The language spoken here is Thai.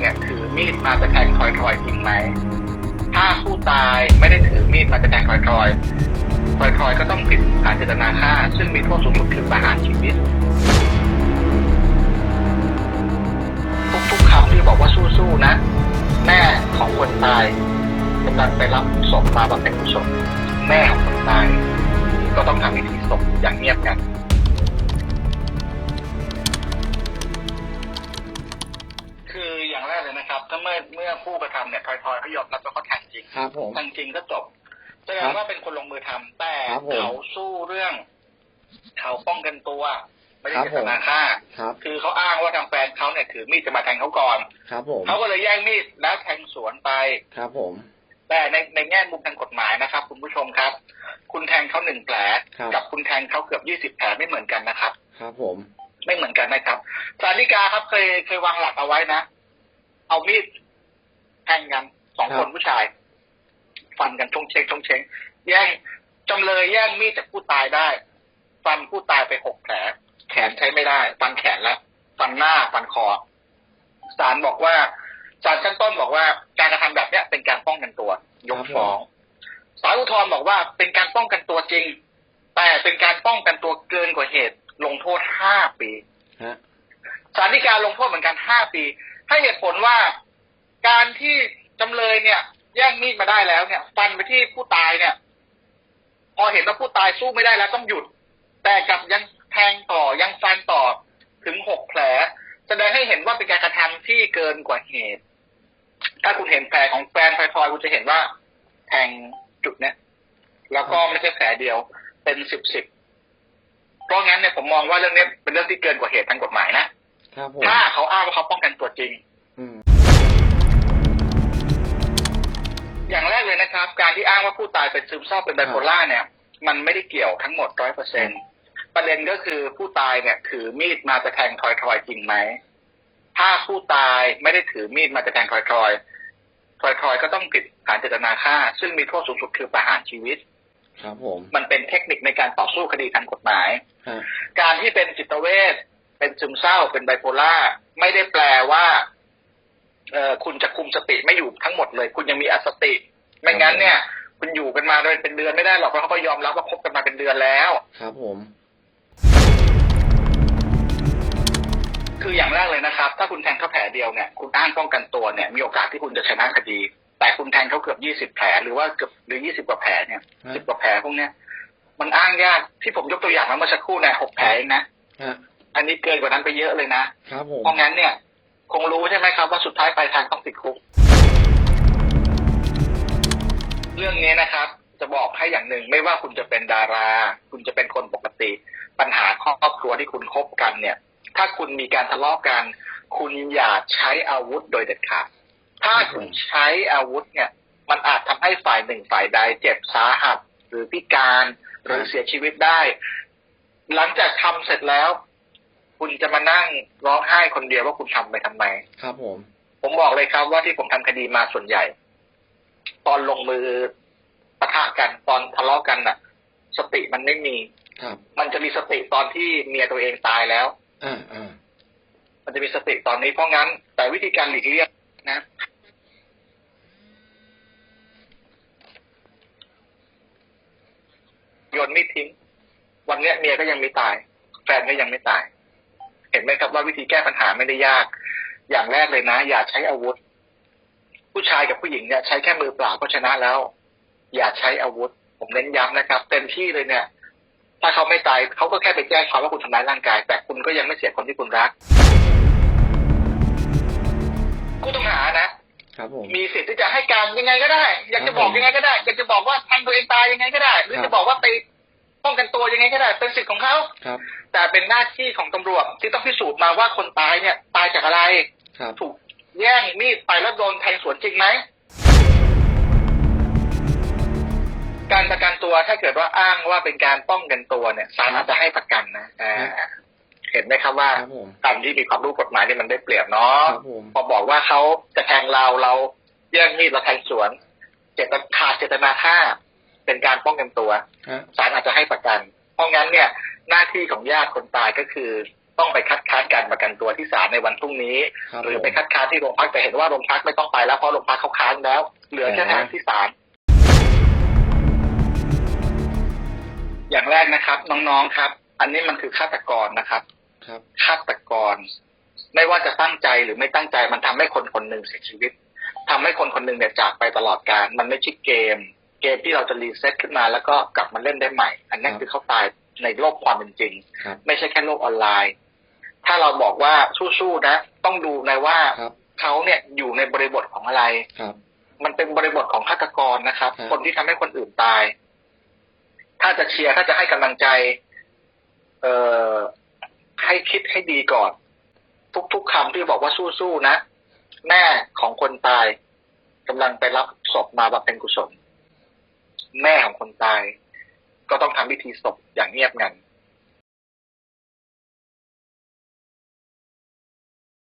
เนี่ยถือมีดมาจะแทงทอยๆจริงไหม ถ้าผู้ตายไม่ได้ถือมีดมาจะแทงทอยๆทอยๆก็ต้องผิดฐานเจตนาฆ่า ซึ่งมีโทษสูงสุดคือประหารชีวิต ทุกๆคำที่บอกว่าสู้ๆนะ แม่ของคนตายกำลังไปรับศพมาบำเพ็ญกุศลแม่ของคนตายก็ต้องทำพิธีศพอย่างเงียบกัน มื่อเมื่อผู้กระทำเนี่ยทอยๆเขายอมรับว่าเขาแทงจริงครับผมแทงจริงก็จบแสดงว่าเป็นคนลงมือทำแต่ครับผมเขาสู้เรื่อง เขาป้องกันตัวไม่ได้ครับเจตนาฆ่าครับคือเขาอ้างว่าทางแฟนเขาเนี่ยถือมีดจะมาแทงเขาก่อนครับผมเขาก็เลยแย่งมีดแล้วแทงสวนไปครับผม แต่ในในแง่มุมทางกฎหมายนะครับ คุณผู้ชมครับ คุณแทงเขาหนึ่งแผลครับกับคุณแทงเขาเกือบยี่สิบแผลไม่เหมือนกันนะครับ ครับผม ไม่เหมือนกันนะครับสารดีกาครับเคยเคยวางหลักเอาไว้นะ เอามีดแทงกันสองคนผู้ชาย ฟันกันชงเชงชงเชงแย่งจำเลยแย่งมีดจากผู้ตายได้ ฟันผู้ตายไปหกแผลแขนใช้ไม่ได้ ฟันแขนแล้วฟันหน้าฟันคอศาลบอกว่าศาลชั้นต้นบอกว่า การกระทำแบบเนี้ยเป็นการป้องกันตัวยกฟ้องศาลอุทธรณ์บอกว่าเป็นการป้องกันตัวจริง แต่เป็นการป้องกันตัวเกินกว่าเหตุ ลงโทษห้าปีฮะศาลฎีกาลงโทษเหมือนกันห้าปี ให้เหตุผลว่าการที่จำเลยเนี่ย แย่งมีดมาได้แล้วเนี่ย ฟันไปที่ผู้ตายเนี่ย พอเห็นว่าผู้ตายสู้ไม่ได้แล้วต้องหยุด แต่กลับยังแทงต่อยังฟันต่อถึงหกแผล แสดงให้เห็นว่าเป็นการกระทำที่เกินกว่าเหตุ ถ้าคุณเห็นแผลของแฟนพลอยคุณจะเห็นว่าแทงจุดเนี้ยแล้วก็ไม่ใช่แผลเดียว เป็นสิบสิบเพราะงั้นเนี่ยผมมองว่าเรื่องนี้เป็นเรื่องที่เกินกว่าเหตุทางกฎหมายนะ ถ้าเขาอ้างว่าเขาป้องกันตัวจริงอืมอย่างแรกเลยนะครับ การที่อ้างว่าผู้ตายเป็นซึมเศร้าเป็นไบโพล่าเนี่ย มันไม่ได้เกี่ยวทั้งหมดร้อยเปอร์เซ็นประเด็นก็คือผู้ตายเนี่ยถือมีดมาจะแทงทอยทอยๆจริงไหม ถ้าผู้ตายไม่ได้ถือมีดมาจะแทงทอยทอยทอยทอยๆก็ต้องผิดฐานเจตนาฆ่า ซึ่งมีโทษสูงสุดคือประหารชีวิต ครับผม มันเป็นเทคนิคในการต่อสู้คดีทางกฎหมายฮะการที่เป็นจิตเวช เป็นซึมเศร้าเป็นไบโพล่าไม่ได้แปลว่าเออคุณจะคุมสติไม่อยู่ทั้งหมดเลย คุณยังมีอสติ ไม่งั้นเนี่ย คุณอยู่กันมาโดยเป็นเดือนไม่ได้หรอกเพราะเขาก็ยอมรับว่าคบกันมาเป็นเดือนแล้ว ครับผม คืออย่างแรกเลยนะครับ ถ้าคุณแทงเขาแผลเดียวเนี่ยคุณอ้างป้องกันตัวเนี่ย มีโอกาสที่คุณจะชนะคดี แต่คุณแทงเขาเกือบยี่สิบแผลหรือว่าเกือบหรือยี่สิบกว่าแผลเนี่ยฮะสิบกว่าแผลพวกเนี้ยมันอ้างยากที่ผมยกตัวอย่างมาเมื่อสักครู่เนี่ยหกแผลเองนะฮะ อันนี้เกินกว่านั้นไปเยอะเลยนะครับผมเพราะงั้นเนี่ย คงรู้ใช่ไหมครับว่าสุดท้ายปลายทางต้องติดคุก เรื่องนี้นะครับ จะบอกให้อย่างหนึ่งไม่ว่าคุณจะเป็นดารา คุณจะเป็นคนปกติ ปัญหาครอบครัวที่คุณคบกันเนี่ย ถ้าคุณมีการทะเลาะกัน คุณอย่าใช้อาวุธโดยเด็ดขาดถ้าคุณใช้อาวุธเนี่ย มันอาจทำให้ฝ่ายหนึ่งฝ่ายใดเจ็บสาหัสหรือพิการหรือเสียชีวิตได้ หลังจากทำเสร็จแล้ว คุณจะมานั่งร้องไห้คนเดียวว่าคุณทำไปทำไม ครับผม ผมบอกเลยครับว่าที่ผมทำคดีมาส่วนใหญ่ ตอนลงมือปะทะกันตอนทะเลาะกันน่ะ สติมันไม่มีครับมันจะมีสติตอนที่เมียตัวเองตายแล้วอ่าอ่ามันจะมีสติตอนนี้เพราะงั้น แต่วิธีการหลีกเลี่ยงนะ โยนมีดทิ้ง วันเนี้ยเมียก็ยังไม่ตาย แฟนก็ยังไม่ตายเห็นไหมครับว่าวิธีแก้ปัญหาไม่ได้ยาก อย่างแรกเลยนะ อย่าใช้อาวุธ ผู้ชายกับผู้หญิงเนี่ยใช้แค่มือเปล่าก็ชนะแล้ว อย่าใช้อาวุธ ผมเน้นย้ำนะครับ เต็มที่เลยเนี่ย ถ้าเขาไม่ตายเขาก็แค่ไปแจ้งความว่าคุณทำร้ายร่างกาย แต่คุณก็ยังไม่เสียคนที่คุณรักผู้ต้องหานะครับผมมีสิทธิ์ที่จะให้การยังไงก็ได้ อยากจะบอกยังไงก็ได้ อยากจะบอกว่าทำตัวเองตายยังไงก็ได้ หรือครับจะบอกว่าไปป้องกันตัวยังไงก็ได้ เป็นสิทธิ์ของเขาครับ แต่เป็นหน้าที่ของตำรวจที่ต้องพิสูจน์มาว่าคนตายเนี่ยตายจากอะไรครับถูกแย่งมีดไปแล้วโดนแทงสวนจริงไหมการประกันตัวถ้าเกิดว่าอ้างว่าเป็นการป้องกันตัวเนี่ยศาลอาจจะให้ประกันนะอ่าเห็นไหมครับว่าครับผมการที่มีความรู้กฎหมายนี่มันได้เปรียบเนาะครับผมพอบอกว่าเขาจะแทงเราเราแย่งมีดเราแทงสวน เจตนาขาดเจตนาฆ่า เป็นการป้องกันตัวฮะศาลอาจจะให้ประกัน เพราะงั้นเนี่ย หน้าที่ของญาติคนตายก็คือต้องไปคัดค้านการประกันตัวที่ศาลในวันพรุ่งนี้ครับหรือผมไปคัดค้านที่โรงพักแต่เห็นว่าโรงพักไม่ต้องไปแล้วเพราะโรงพักเขาค้านแล้ว เหลือแค่อ๋อทางที่ศาลอย่างแรกนะครับ น้องๆครับ อันนี้มันคือฆาตกรนะครับครับฆาตกร ไม่ว่าจะตั้งใจหรือไม่ตั้งใจมันทำให้คนคนหนึ่งเสียชีวิตทำให้คนคนหนึ่งเนี่ยจากไปตลอดกาลมันไม่ใช่เกม เกมที่เราจะรีเซ็ตขึ้นมาแล้วก็กลับมาเล่นได้ใหม่ อันนั้นคือเขาตาย ในโลกความเป็นจริงครับไม่ใช่แค่โลกออนไลน์ ถ้าเราบอกว่าสู้ๆนะ ต้องดูนะว่าครับเขาเนี่ยอยู่ในบริบทของอะไรครับมันเป็นบริบทของฆาตกรนะครับครับคนที่ทำให้คนอื่นตาย ถ้าจะเชียร์ถ้าจะให้กำลังใจ เอ่อให้คิดให้ดีก่อน ทุกๆคำที่บอกว่าสู้ๆนะแม่ของคนตายกำลังไปรับศพมาบำเพ็ญกุศล แม่ของคนตาย ก็ต้องทำพิธีศพอย่างเงียบงัน